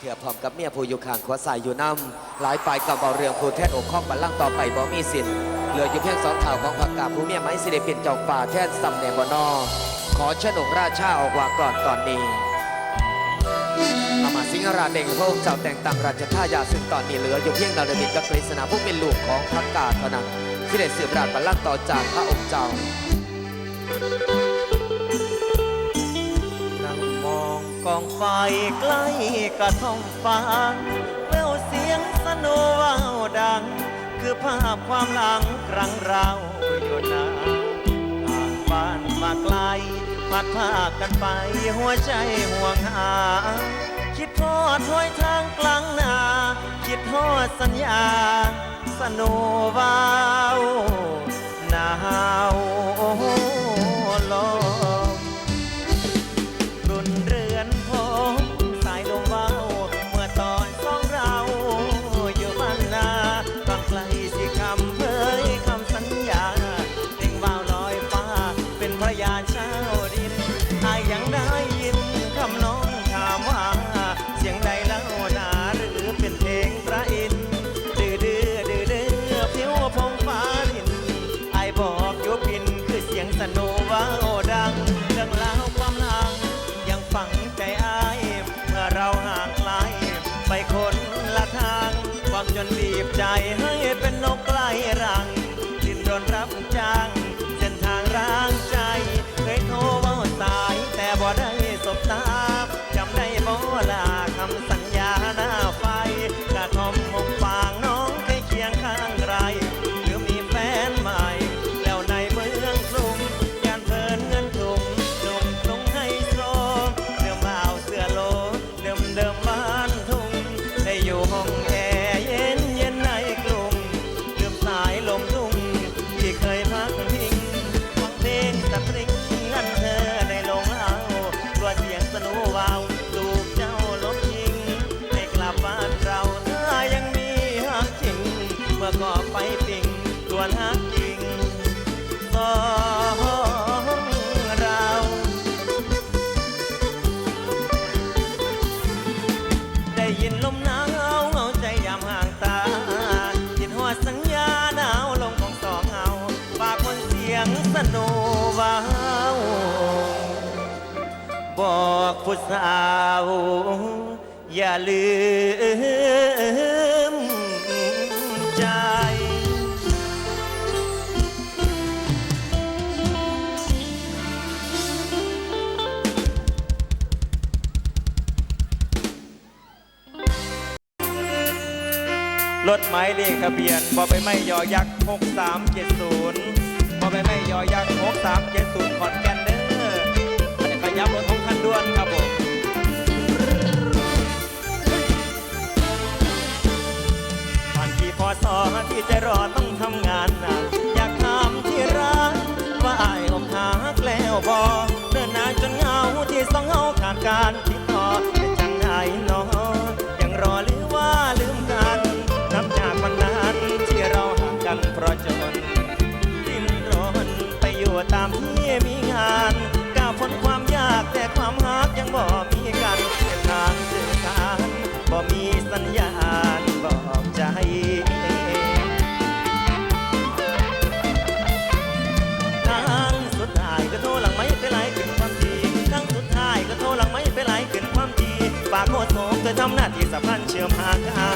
เถื่อพร้อมกับเมียผู้อยู่ข้างขวาสายอยู่นำหลายปลายกับเบาเรืองผู้แทนอกข้องบัลลังต่อไปบ่มีสิทธิ์เหลืออยู่เพียงสองเท่าของผักกาผู้เมียไม้สิเดเป็นเจ้าป่าแทนสำเนบนอขอเชิญองค์ราชาออกว่าก่อนตอนนี้อามาตย์สิงหราชเด่งพระองค์เจ้าแต่งตั้งราชทายาทซึ่งตอนนี้เหลืออยู่เพียงดาวดมินกับกฤษณาผู้เป็นลูกของพระกาเท่านั้นที่ได้สืบราชบัลลังก์ต่อจากพระองค์เจ้า องกองไฟใกล้กระท่อมฟาแววเสียงสโนว้าวดัง คือภาพความหลังครั้งเราอยู่นาห่างบ้านมาไกลพัดพากันไปหัวใจห่วงหา คิดทอดห้อยทางกลางนา คิดทอดสัญญาสโนว้าวหนาวลมรุนเร งินบีบใจให้ สาว อย่าลืมใจ รถหมายเลขทะเบียนบอใบไม้ยอยักษ์6370บอใบไม้ยอยักษ์6370ขอนแก่นเด้อขยับรถ ที่จะรอต้องทำงานหนักอยากถามที่รักว่าอายอกหักแล้วบอเดินนานจนเหงาที่สองเงาขาดการ ชื่อมหาเขา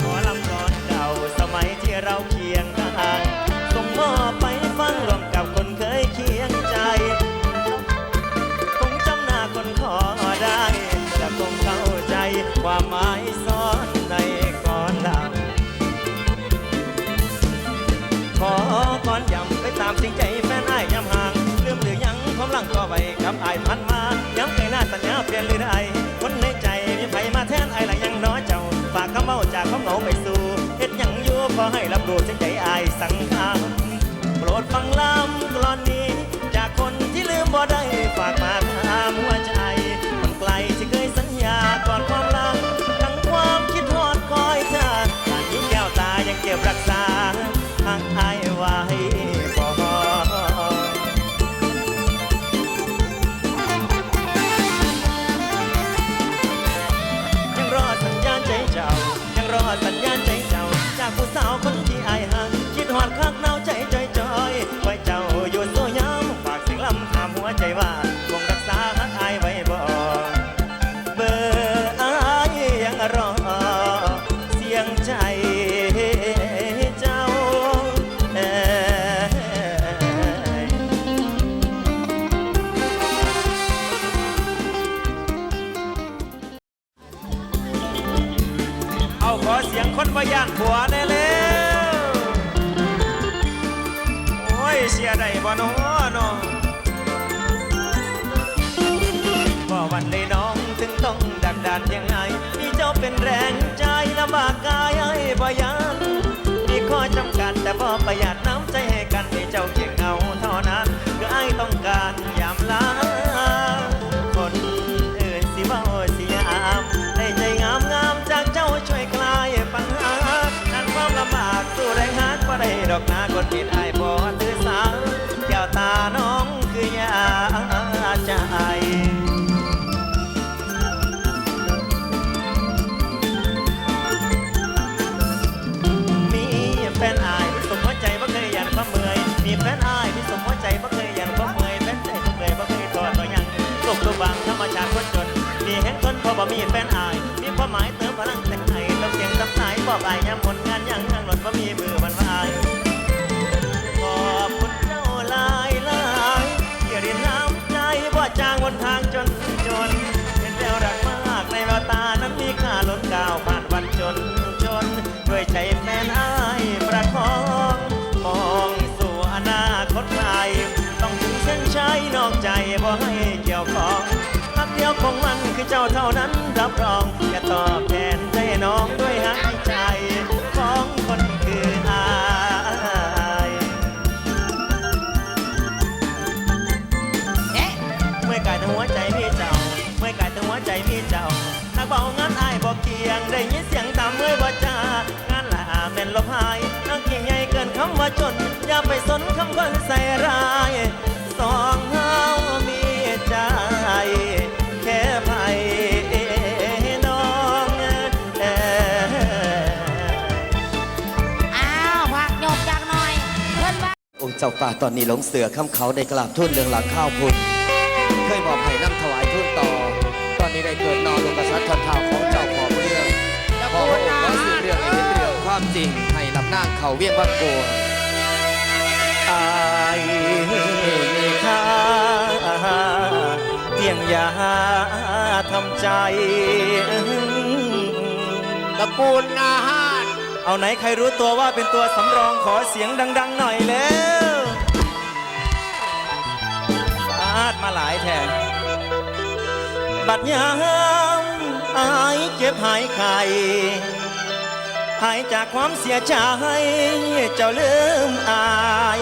ขอลำก่อนเก่าสมัยที่เราเคียงข้างส่งมอบไปฟังรวมกับคนเคยเคียงใจ คงจำหน้าคนขอได้และคงเข้าใจความหมายซ่อนในก่อนลังขอก่อนยำไปตามสิ่งใจแฟนอ้ายยำห่างลืมหรือยังความหลังก็ไว้กับอ้ายพันมาย้ำใจหน้าสัญญาเปลี่ยนหรือได้ ขอให้รับรู้สิ่งใจอ้ายสั่งทำโปรดฟังลำกลอนนี้ จากคนที่ลืมบ่ได้ฝากมาถามหัวใจ ดักดยังไงมีเจ้าเป็นแรงใจลำบากกายให้บ่ยันมีข้อจำกัดแต่พอประหยัดน้ำใจให้กันให้เจ้าเพียงเอาเท่านั้นคือไอ้ต้องการยามลาคนอื่นสิเว้าสิยามได้ใจงามงามจากเจ้าช่วยคลายปัญหา นั้นความลำบากสู้แรงหากบ่ได้ดอกนาคนผิดาจากคนจน มีแห่งคนพอบ่มีแฟนอาย มีความหมายเติมพลังแต่งให้ต้องเสียงตับสายบอกอายยามหมดงานยังยังหล่นบ่มีมือมันวาย เจ้าเท่านั้นรับรองจะตอบแทนใจน้องด้วยหักใจของคนคืออายเอ๊ะเมื่อกายทั้งหัวใจมีเจ้า เมื่อกายทั้งหัวใจมีเจ้านักเบางานอายบอกเกียงได้ยินเสียงตามเมื่อบ่จากานละอาแม่นลบหายนักเกียงใหญ่เกินคำว่าจน อย่าไปสนคำคนใส่ร้ายสองเฮามีใจ องค์เจ้าป่าตอนนี้หลงเสือข้ามเขาได้กราบทุ่นเรื่องหลังข้าวพุนเคยบอกให้นำถวายทุ่นต่อ ตอนนี้ได้เกิดนอนลงกษัตริย์ทอนเท้าของเจ้าของเรื่องขอพระองค์ว่าสื่อเรื่องให้เป็นเรื่องความจริงให้ลำนางเขาเวียงวังโกวอายมีค่าเพียงยาทำใจตระกูลนาฮาน เอาไหนใครรู้ตัวว่าเป็นตัวสำรองขอเสียงดัง ๆ หน่อยแล้วสาดมาหลายแทนบัดยามอายเจ็บหายไข้หายจากความเสียใจเจ้าลืมอาย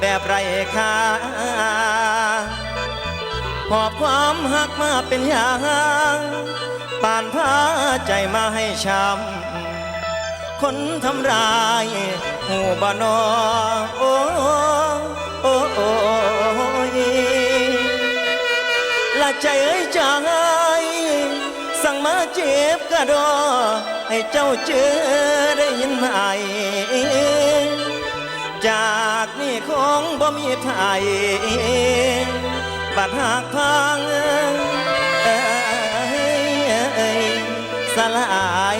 แบบไรค่าหอบความหักมาเป็นยางปานพาใจมาให้ช้ำ คนทำร้ายหูบานอโอ้โอ้โอ้ยละใจเอ้ยใจสั่งมาเจ็บกระดอ ให้เจ้าเจอได้ยินไหมจากนี่คงบ่มีไทยบัดหากพังสลาย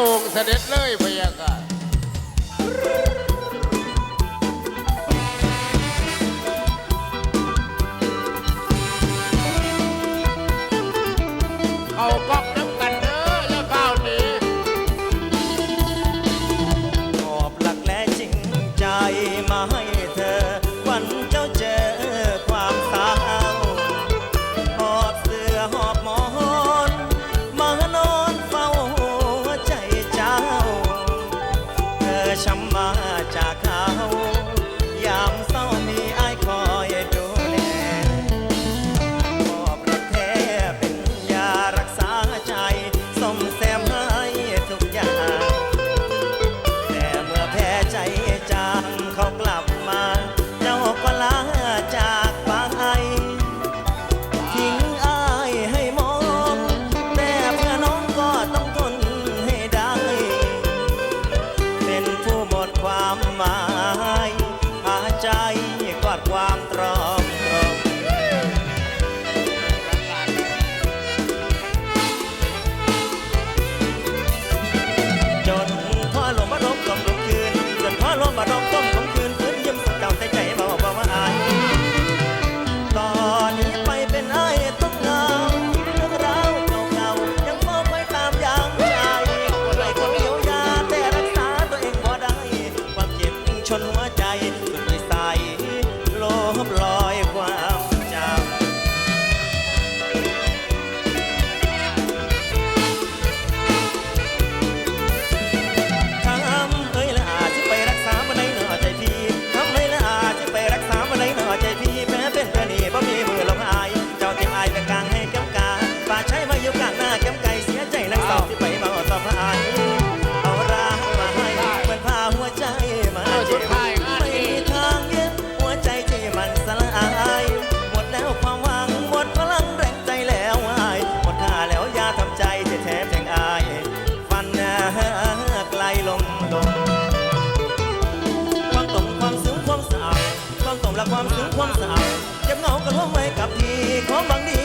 องค์เสด็จเลยพยากาศ ความสาวเจ็บเงากระร่วมไว้กับที่ของบางดี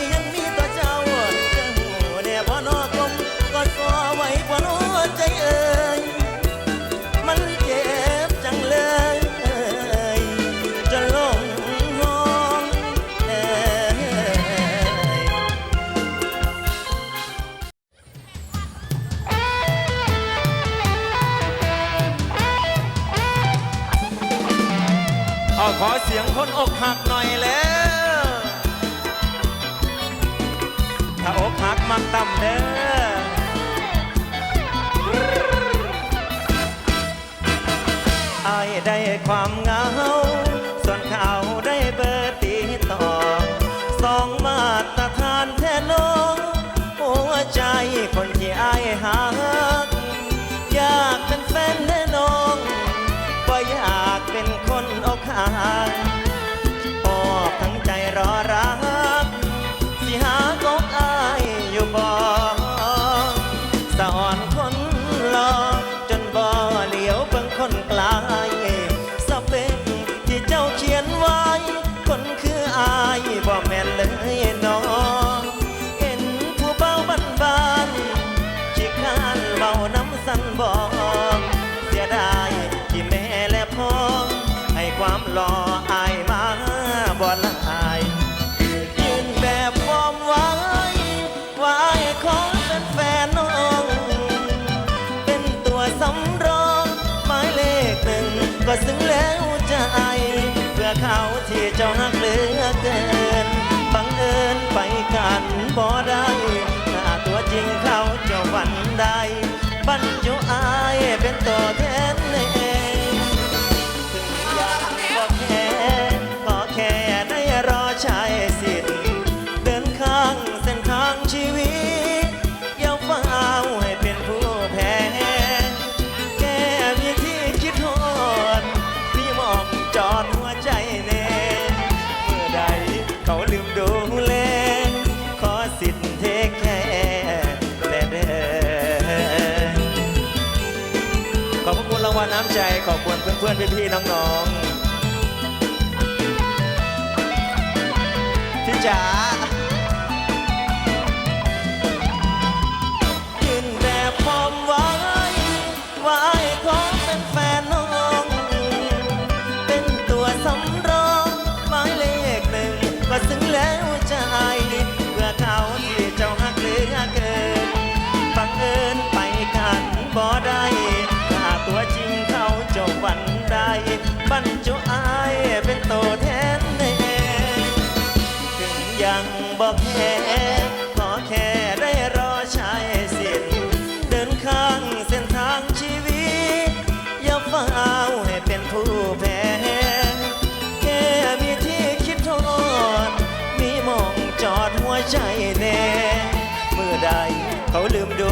ขอเสียงคนอกหักหน่อยแล้วถ้าอกหักมันต่ำเด้ออ้ได้ความเหงา ที่เจ้าหักเหลือเกิน บังเอิญไปกันบ่ได ใจขอบคุณเพื่อนเพื่อนพี่พี่น้องน้องพี่จ๋า บรรจุอายเป็นโตแทนแถึงยังบอกแค่ขอแค่ได้รอชายสิทธิ์เดินข้างเส้นทางชีวิต อย่าฟ้าวให้เป็นผู้แพ้แค่มีที่คิดทอด มีมองจอดหัวใจแน่ เมื่อใดเขาลืมดู